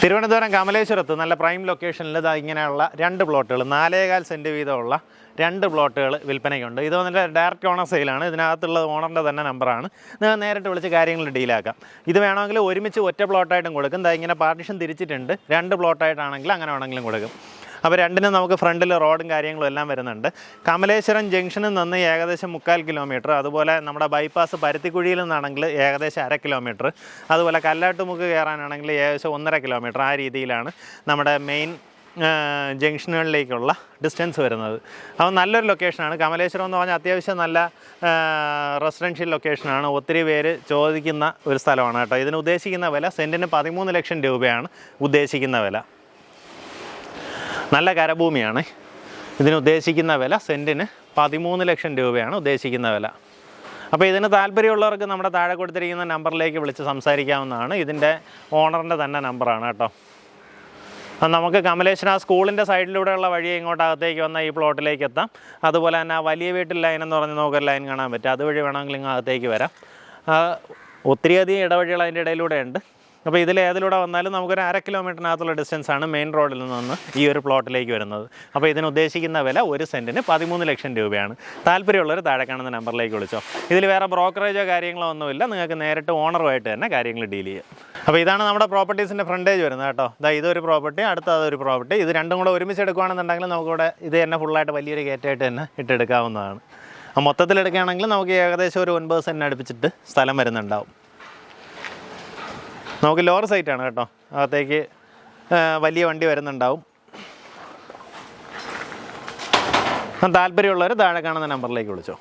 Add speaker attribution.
Speaker 1: തിരുവനന്തപുരം കമലേശ്വരത്ത് നല്ല പ്രൈം ലൊക്കേഷനിൽ ഇതാ ഇങ്ങനെയുള്ള രണ്ട് പ്ലോട്ടുകൾ നാലേകാൽ സെന്റ് വീതമുള്ള രണ്ട് പ്ലോട്ടുകൾ വിൽപ്പനയ്ക്കുണ്ട്. ഇത് വന്നിട്ട് ഡയറക്റ്റ് ഓണർ സെയിലാണ് ഇതിനകത്തുള്ളത് ഓണറിന്റെ തന്നെ നമ്പറാണ് നിങ്ങൾ നേരിട്ട് വിളിച്ച് കാര്യങ്ങൾ ഡീലാക്കാം ഇത് വേണമെങ്കിൽ ഒരുമിച്ച് ഒറ്റ പ്ലോട്ടായിട്ടും കൊടുക്കും. ഇതാ ഇങ്ങനെ പാർട്ടിഷൻ തിരിച്ചിട്ടുണ്ട്. രണ്ട് പ്ലോട്ടായിട്ടാണെങ്കിൽ അങ്ങനെ വേണമെങ്കിലും കൊടുക്കും. അപ്പോൾ രണ്ടിനും നമുക്ക് ഫ്രണ്ടിൽ റോഡും കാര്യങ്ങളും എല്ലാം വരുന്നുണ്ട്. കമലേശ്വരം ജംഗ്ഷനിൽ നിന്ന് ഏകദേശം മുക്കാൽ കിലോമീറ്റർ. അതുപോലെ നമ്മുടെ ബൈപ്പാസ് പരുത്തിക്കുഴിയിൽ നിന്നാണെങ്കിൽ ഏകദേശം അര കിലോമീറ്റർ. അതുപോലെ കല്ലാട്ടുമുക്ക് കയറാനാണെങ്കിൽ ഏകദേശം ഒന്നര കിലോമീറ്റർ ആ രീതിയിലാണ് നമ്മുടെ മെയിൻ ജംഗ്ഷനുകളിലേക്കുള്ള ഡിസ്റ്റൻസ് വരുന്നത്. അപ്പോൾ നല്ലൊരു ലൊക്കേഷനാണ്. കമലേശ്വരം എന്ന് പറഞ്ഞാൽ അത്യാവശ്യം നല്ല റെസിഡൻഷ്യൽ ലൊക്കേഷനാണ്. ഒത്തിരി പേര് ചോദിക്കുന്ന ഒരു സ്ഥലമാണ് കേട്ടോ. ഇതിന് ഉദ്ദേശിക്കുന്ന വില സെന്റിന് പതിമൂന്ന് ലക്ഷം രൂപയാണ് ഉദ്ദേശിക്കുന്ന വില. നല്ല കരഭൂമിയാണ്. ഇതിന് ഉദ്ദേശിക്കുന്ന വില സെന്റിന് പതിമൂന്ന് ലക്ഷം രൂപയാണ് ഉദ്ദേശിക്കുന്ന വില. അപ്പോൾ ഇതിന് താല്പര്യമുള്ളവർക്ക് നമ്മുടെ താഴെ കൊടുത്തിരിക്കുന്ന നമ്പറിലേക്ക് വിളിച്ച് സംസാരിക്കാവുന്നതാണ്. ഇതിന്റെ ഓണറിന്റെ തന്നെ നമ്പറാണ് കേട്ടോ. നമുക്ക് കമലേശ്വര സ്കൂളിന്റെ സൈഡിലൂടെയുള്ള വഴി ഇങ്ങോട്ടകത്തേക്ക് വന്ന ഈ പ്ലോട്ടിലേക്ക് എത്താം. അതുപോലെ തന്നെ ആ വലിയ വീട്ടിൽ ലൈൻ എന്ന് പറഞ്ഞ് നമുക്കൊരു ലൈൻ കാണാൻ പറ്റും. അതുവഴി വേണമെങ്കിൽ ഇങ്ങ് അകത്തേക്ക് വരാം. ഒത്തിരിയധികം ഇടവഴികൾ അതിന്റെ ഇടയിലൂടെ ഉണ്ട്. അപ്പോൾ ഇതിൽ ഏതിലൂടെ വന്നാലും നമുക്കൊരു അര കിലോമീറ്ററിനകത്തുള്ള ഡിസ്റ്റൻസ് ആണ് മെയിൻ റോഡിൽ നിന്ന് ഈ ഒരു പ്ലോട്ടിലേക്ക് വരുന്നത്. അപ്പോൾ ഇതിന് ഉദ്ദേശിക്കുന്ന വില ഒരു സെന്റിന് പതിമൂന്ന് ലക്ഷം രൂപയാണ്. താല്പര്യമുള്ളവർ താഴെ കാണുന്ന നമ്പറിലേക്ക് വിളിച്ചോ. ഇതിൽ വേറെ ബ്രോക്കറേജോ കാര്യങ്ങളോ ഒന്നുമില്ല. നിങ്ങൾക്ക് നേരിട്ട് ഓണറുമായിട്ട് തന്നെ കാര്യങ്ങൾ ഡീൽ ചെയ്യാം. അപ്പോൾ ഇതാണ് നമ്മുടെ പ്രോപ്പർട്ടീസിന്റെ ഫ്രണ്ടേജ് വരുന്നത് കേട്ടോ. ഇതാ ഇതൊരു പ്രോപ്പർട്ടി അടുത്ത അതൊരു പ്രോപ്പർട്ടി ഇത് രണ്ടും കൂടെ ഒരുമിച്ച് എടുക്കുകയാണെന്നുണ്ടെങ്കിൽ നമുക്കിവിടെ ഇത് തന്നെ ഫുള്ളായിട്ട് വലിയൊരു ഗേറ്റായിട്ട് തന്നെ ഇട്ടെടുക്കാവുന്നതാണ്. മൊത്തത്തിൽ എടുക്കുകയാണെങ്കിൽ നമുക്ക് ഏകദേശം ഒരു ഒൻപത് സെന്റ് അടുപ്പിച്ചിട്ട് സ്ഥലം വരുന്നുണ്ടാവും. നമുക്ക് ലോവർ സൈറ്റ് ആണ് കേട്ടോ. അകത്തേക്ക് വലിയ വണ്ടി വരുന്നുണ്ടാവും. താല്പര്യമുള്ളവർ താഴെ കാണുന്ന നമ്പറിലേക്ക് വിളിച്ചോ.